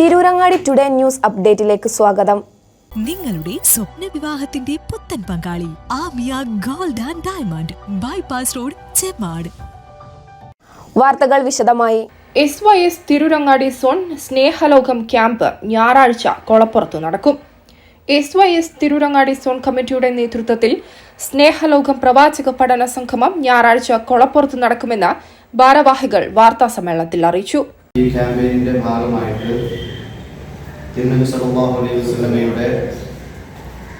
Tirurangadi today news അപ്ഡേറ്റിലേക്ക് സ്വാഗതം. നിങ്ങളുടെ സ്വപ്ന വിവാഹത്തിന്റെ പുത്തൻ പങ്കാളി Amiya gold and diamond bypass road Chemmad. വാർത്തകൾ വിശദമായി. S Y S Tirurangadi zone Snehalokam camp ഞായറാഴ്ച കൊളപ്പുറത്ത് നടക്കും. S Y S Tirurangadi zone കമ്മിറ്റിയുടെ നേതൃത്വത്തിൽ സ്നേഹലോകം പ്രവാചക പഠന സംഗമം ഞായറാഴ്ച കൊളപ്പുറത്ത് നടക്കുമെന്ന് ഭാരവാഹികൾ വാർത്താ സമ്മേളനത്തിൽ അറിയിച്ചു. ഈ ക്യാമ്പയിന്റെ ഭാഗമായിട്ട് തിരുനബി സല്ലല്ലാഹു അലൈഹി വസല്ലമയുടെ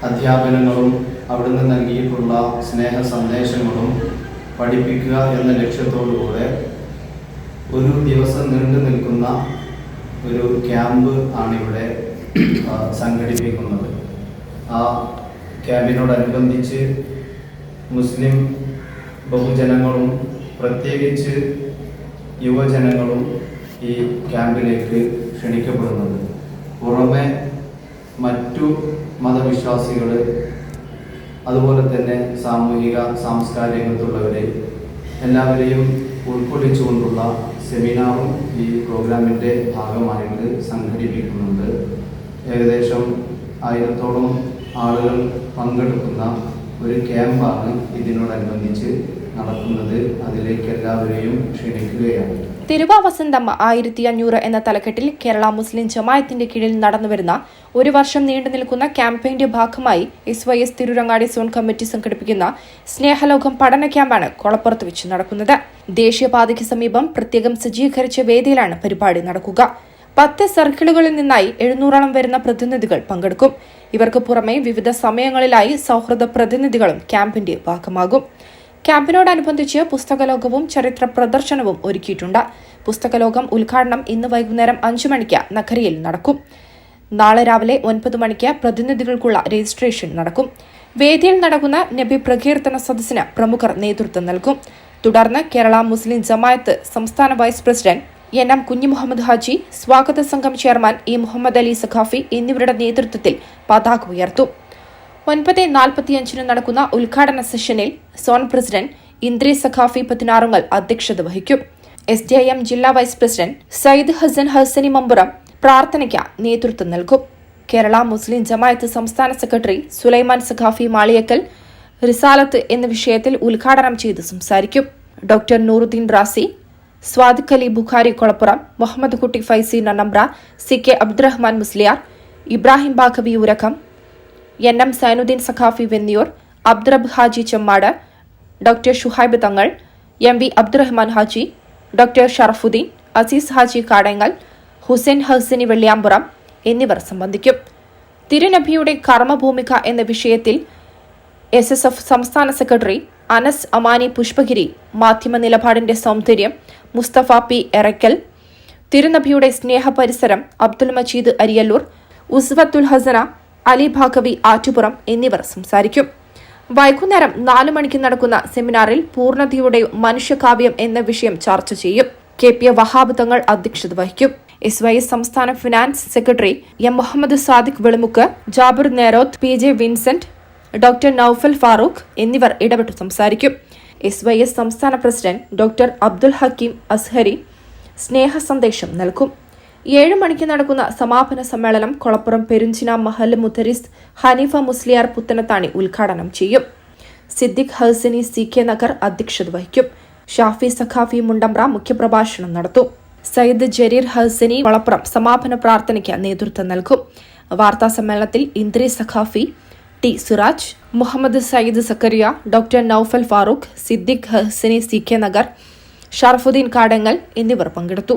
അധ്യാപനങ്ങളും അവിടുന്ന് നൽകിയിട്ടുള്ള സ്നേഹ സന്ദേശങ്ങളും പഠിപ്പിക്കുക എന്ന ലക്ഷ്യത്തോടുകൂടെ ഒരു ദിവസം നീണ്ടു നിൽക്കുന്ന ഒരു ക്യാമ്പ് ആണിവിടെ സംഘടിപ്പിക്കുന്നത്. ആ ക്യാമ്പിനോടനുബന്ധിച്ച് മുസ്ലിം ബഹുജനങ്ങളും പ്രത്യേകിച്ച് യുവജനങ്ങളും ഈ ക്യാമ്പിലേക്ക് ക്ഷണിക്കപ്പെടുന്നത് പുറമെ മറ്റു മതവിശ്വാസികൾ അതുപോലെ തന്നെ സാമൂഹിക സാംസ്കാരിക രംഗത്തുള്ളവരെ എല്ലാവരെയും ഉൾക്കൊള്ളിച്ചുകൊണ്ടുള്ള സെമിനാറും ഈ പ്രോഗ്രാമിന്റെ ഭാഗമായിട്ട് സംഘടിപ്പിക്കുന്നുണ്ട്. ഏകദേശം ആയിരത്തോളം ആളുകൾ പങ്കെടുക്കുന്ന ഒരു ക്യാമ്പാണ് ഇതിനോടനുബന്ധിച്ച് നടക്കുന്നത് അതിലേക്ക് എല്ലാവരെയും ക്ഷണിക്കുകയാണ്. തിരുവാവസന്തമ്മ ആയിരത്തി അഞ്ഞൂറ് എന്ന തലക്കെട്ടിൽ കേരള മുസ്ലിം ജമായത്തിന്റെ കീഴിൽ നടന്നുവരുന്ന ഒരു വർഷം നീണ്ടു നിൽക്കുന്ന ക്യാമ്പയിന്റെ ഭാഗമായി S Y S Tirurangadi zone committee സംഘടിപ്പിക്കുന്ന സ്നേഹലോകം പഠന ക്യാമ്പാണ് കൊളപ്പുറത്ത് വെച്ച് നടക്കുന്നത്. ദേശീയപാതയ്ക്ക് സമീപം പ്രത്യേകം സജ്ജീകരിച്ച വേദിയിലാണ് പരിപാടി നടക്കുക. പത്ത് സർക്കിളുകളിൽ നിന്നായി എഴുന്നൂറോളം വരുന്ന പ്രതിനിധികൾ പങ്കെടുക്കും. ഇവർക്ക് പുറമെ വിവിധ സമയങ്ങളിലായി സൗഹൃദ പ്രതിനിധികളും ക്യാമ്പിന്റെ ഭാഗമാകും. ക്യാമ്പിനോടനുബന്ധിച്ച് പുസ്തകലോകവും ചരിത്ര പ്രദർശനവും ഒരുക്കിയിട്ടുണ്ട്. പുസ്തകലോകം ഉദ്ഘാടനം ഇന്ന് വൈകുന്നേരം അഞ്ചു മണിക്ക് നഖരിയിൽ നടക്കും. നാളെ രാവിലെ ഒൻപത് മണിക്ക് പ്രതിനിധികൾക്കുള്ള രജിസ്ട്രേഷൻ നടക്കും. വേദിയിൽ നടക്കുന്ന നബി പ്രകീർത്തന സദസ്സിന് പ്രമുഖർ നേതൃത്വം നൽകും. തുടർന്ന് കേരള മുസ്ലിം ജമായത്ത് സംസ്ഥാന vice president N M Kunhimuhammed Haji സ്വാഗത സംഘം ചെയർമാൻ ഇ മുഹമ്മദ് അലി സഖാഫി എന്നിവരുടെ നേതൃത്വത്തിൽ പതാക ഉയർത്തും. ഒൻപത് നാൽപ്പത്തിയഞ്ചിന് നടക്കുന്ന ഉദ്ഘാടന സെഷനിൽ സോൺ പ്രസിഡന്റ് ഇന്ദ്രി സഖാഫി പതിനാറുങ്ങൽ അധ്യക്ഷത വഹിക്കും. എസ് ഡി ഐ എം ജില്ലാ വൈസ് പ്രസിഡന്റ് സയ്യിദ് ഹസൻ ഹസനി മമ്പുറം പ്രാർത്ഥനയ്ക്ക് നേതൃത്വം നൽകും. കേരള മുസ്ലിം ജമായത്ത് സംസ്ഥാന സെക്രട്ടറി സുലൈമാൻ സഖാഫി മാളിയക്കൽ റിസാലത്ത് എന്ന വിഷയത്തിൽ ഉദ്ഘാടനം ചെയ്ത് സംസാരിക്കും. Doctor Nooruddin Razi Sadiq Ali Bukhari Kolappuram Muhammad Kutty Faizy Nannambra C K Abdurahman Musliyar Ibrahim Baqavi Urakkam N M Zainuddin Saqafi Venniyur Abdurab Haji Chemmad doctor Shuhaib Thangal M V Abdurahman Haji doctor Sharafuddin Aziz Haji Kadangal Hussain Hasani Velliyampuram എന്നിവർ സംബന്ധിക്കും. തിരുനബിയുടെ കർമ്മഭൂമിക എന്ന വിഷയത്തിൽ S S F സംസ്ഥാന secretary Anas Amani Pushpagiri മാധ്യമ നിലപാടിന്റെ സൗന്ദര്യം മുസ്തഫ പി എറക്കൽ തിരുനബിയുടെ സ്നേഹപരിസരം അബ്ദുൽ മജീദ് അരിയല്ലൂർ ഉസ്വത്തുൽ ഹസന അലി ഭാഗവി ആറ്റുപുറം എന്നിവർ സംസാരിക്കും. വൈകുന്നേരം നാലു മണിക്ക് നടക്കുന്ന സെമിനാറിൽ പൂർണതയുടെ മനുഷ്യകാവ്യം എന്ന വിഷയം ചർച്ച ചെയ്യും. K P A Wahab Thangal അധ്യക്ഷത വഹിക്കും. എസ് വൈ എസ് സംസ്ഥാന finance secretary M Muhammad Sadiq Velumukku Jabir Neroth P J Vincent doctor Noufal Farooq എന്നിവർ ഇടപെട്ട് സംസാരിക്കും. എസ് വൈ എസ് സംസ്ഥാന പ്രസിഡന്റ് ഡോക്ടർ അബ്ദുൽ ഹക്കീം അസ്ഹരി സ്നേഹ സന്ദേശം നൽകും. ഏഴ് മണിക്ക് നടക്കുന്ന സമാപന സമ്മേളനം കൊളപ്പുറം പെരുഞ്ചിന മഹൽ മുത്തരിസ് ഹനീഫ മുസ്ലിയാർ പുത്തനത്താണി ഉദ്ഘാടനം ചെയ്യും. സിദ്ദിഖ് ഹസനി സി കെ നഗർ അധ്യക്ഷത വഹിക്കും. ഷാഫി സഖാഫി മുണ്ടമ്പ്ര മുഖ്യപ്രഭാഷണം നടത്തും. സയ്യിദ് ജരീർ ഹസനി കൊളപ്പുറം സമാപന പ്രാർത്ഥനയ്ക്ക് നേതൃത്വം നൽകും. വാർത്താ സമ്മേളനത്തിൽ Indri Saqafi T Suraj Muhammad Sayyid Zakariya doctor Noufal Farooq Siddique Hasani C K Nagar Sharafuddin Kadangal എന്നിവർ പങ്കെടുത്തു.